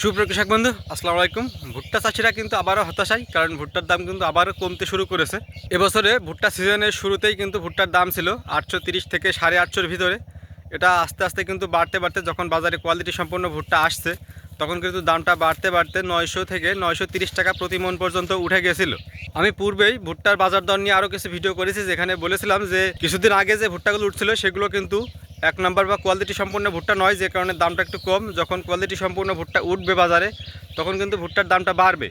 সুপ্রিয় কৃষক বন্ধু, আসসালামু আলাইকুম। ভুট্টা চাষিরা কিন্তু আবারও হতাশাই কারণ ভুট্টার দাম কিন্তু আবারও কমতে শুরু করেছে। এবছরে ভুট্টা সিজনের শুরুতেই কিন্তু ভুট্টার দাম ছিল আটশো থেকে সাড়ে আটশোর ভিতরে। এটা আস্তে আস্তে কিন্তু বাড়তে বাড়তে যখন বাজারে কোয়ালিটি সম্পন্ন ভুট্টা আসছে, তখন কিন্তু দামটা বাড়তে বাড়তে নয়শো থেকে নয়শো টাকা প্রতি মন পর্যন্ত উঠে গেছিল। আমি পূর্বেই ভুট্টার বাজার দর নিয়ে আরও কিছু ভিডিও করেছি, যেখানে বলেছিলাম যে, কিছুদিন আগে যে ভুট্টাগুলো উঠছিল, সেগুলো কিন্তু এক নম্বর বা কোয়ালিটি সম্পূর্ণ ভুট্টা নয়, যে কারণে দামটা একটু কম। যখন কোয়ালিটি সম্পূর্ণ ভুট্টা উঠবে বাজারে, তখন কিন্তু ভুট্টার দামটা বাড়বে।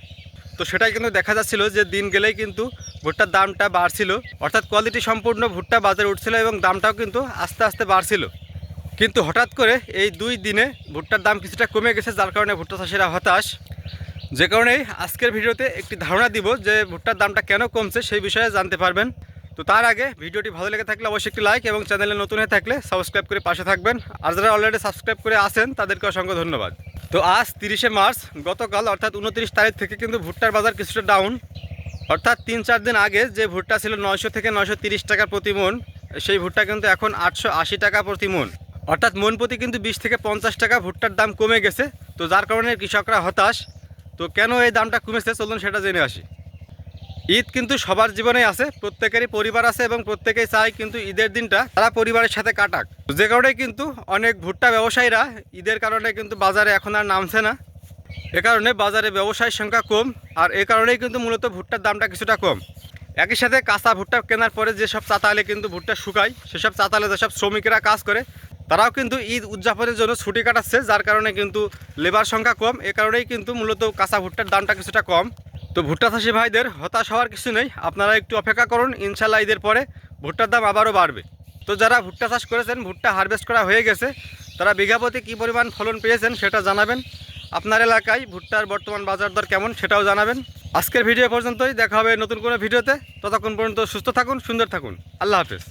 তো সেটাই কিন্তু দেখা যাচ্ছিল যে দিন গেলেই কিন্তু ভুট্টার দামটা বাড়ছিল। অর্থাৎ কোয়ালিটি সম্পূর্ণ ভুট্টা বাজারে উঠছিল এবং দামটাও কিন্তু আস্তে আস্তে বাড়ছিল। কিন্তু হঠাৎ করে এই দুই দিনে ভুট্টার দাম কিছুটা কমে গেছে, যার কারণে ভুট্টা চাষিরা হতাশ। যে কারণেই আজকের ভিডিওতে একটি ধারণা দিব যে ভুট্টার দামটা কেন কমছে, সেই বিষয়ে জানতে পারবেন। তো তার আগে ভিডিওটি ভালো লেগে থাকলে অবশ্যই একটি লাইক এবং চ্যানেলে নতুন হয়ে থাকলে সাবস্ক্রাইব করে পাশে থাকবেন। আর যারা অলরেডি সাবস্ক্রাইব করে আসেন তাদেরকে অসংখ্য ধন্যবাদ। তো আজ তিরিশে মার্চ, গতকাল অর্থাৎ উনত্রিশ তারিখ থেকে কিন্তু ভুট্টার বাজার কিছুটা ডাউন অর্থাৎ তিন চার দিন আগে যে ভুট্টা ছিল নয়শো থেকে নয়শো তিরিশ টাকা প্রতি মন, সেই ভুট্টা কিন্তু এখন আটশো আশি টাকা প্রতি মন। অর্থাৎ মন প্রতি কিন্তু বিশ থেকে পঞ্চাশ টাকা ভুট্টার দাম কমে গেছে। তো যার কারণে কৃষকরা হতাশ। তো কেন এই দামটা কমেছে? চলুন সেটা জেনে আসি। ঈদ কিন্তু সবার জীবনেই আছে, প্রত্যেকেরই পরিবার আছে এবং প্রত্যেকেই চায় কিন্তু ঈদের দিনটা তারা পরিবারের সাথে কাটাক। যে কারণে কিন্তু অনেক ভুট্টা ব্যবসায়ীরা ঈদের কারণে কিন্তু বাজারে এখন আর নামছে না। এ কারণে বাজারে ব্যবসায়ীর সংখ্যা কম আর এ কারণেই কিন্তু মূলত ভুট্টার দামটা কিছুটা কম। একই সাথে কাঁচা ভুট্টা কেনার পরে যেসব চাতালে কিন্তু ভুট্টা শুকায়, সেসব চাতালে যেসব শ্রমিকেরা কাজ করে, তারাও কিন্তু ঈদ উদযাপনের জন্য ছুটি কাটাচ্ছে, যার কারণে কিন্তু লেবার সংখ্যা কম। এ কারণেই কিন্তু মূলত কাঁচা ভুট্টার দামটা কিছুটা কম। তো ভুট্টা চাষি ভাইদের হতাশ হওয়ার কিছু নেই। আপনারা একটু অপেক্ষা করুন, ইনশাল্লাহ ঈদের পরে ভুট্টার দাম আবারও বাড়বে। তো যারা ভুট্টা চাষ করেছেন, ভুট্টা হারভেস্ট করা হয়ে গেছে, তারা বিঘা প্রতি কী পরিমাণ ফলন পেয়েছেন সেটা জানাবেন। আপনার এলাকায় ভুট্টার বর্তমান বাজার দর কেমন সেটাও জানাবেন। আজকের ভিডিও পর্যন্তই, দেখা হবে নতুন কোনো ভিডিওতে। ততক্ষণ পর্যন্ত সুস্থ থাকুন, সুন্দর থাকুন। আল্লাহ হাফেজ।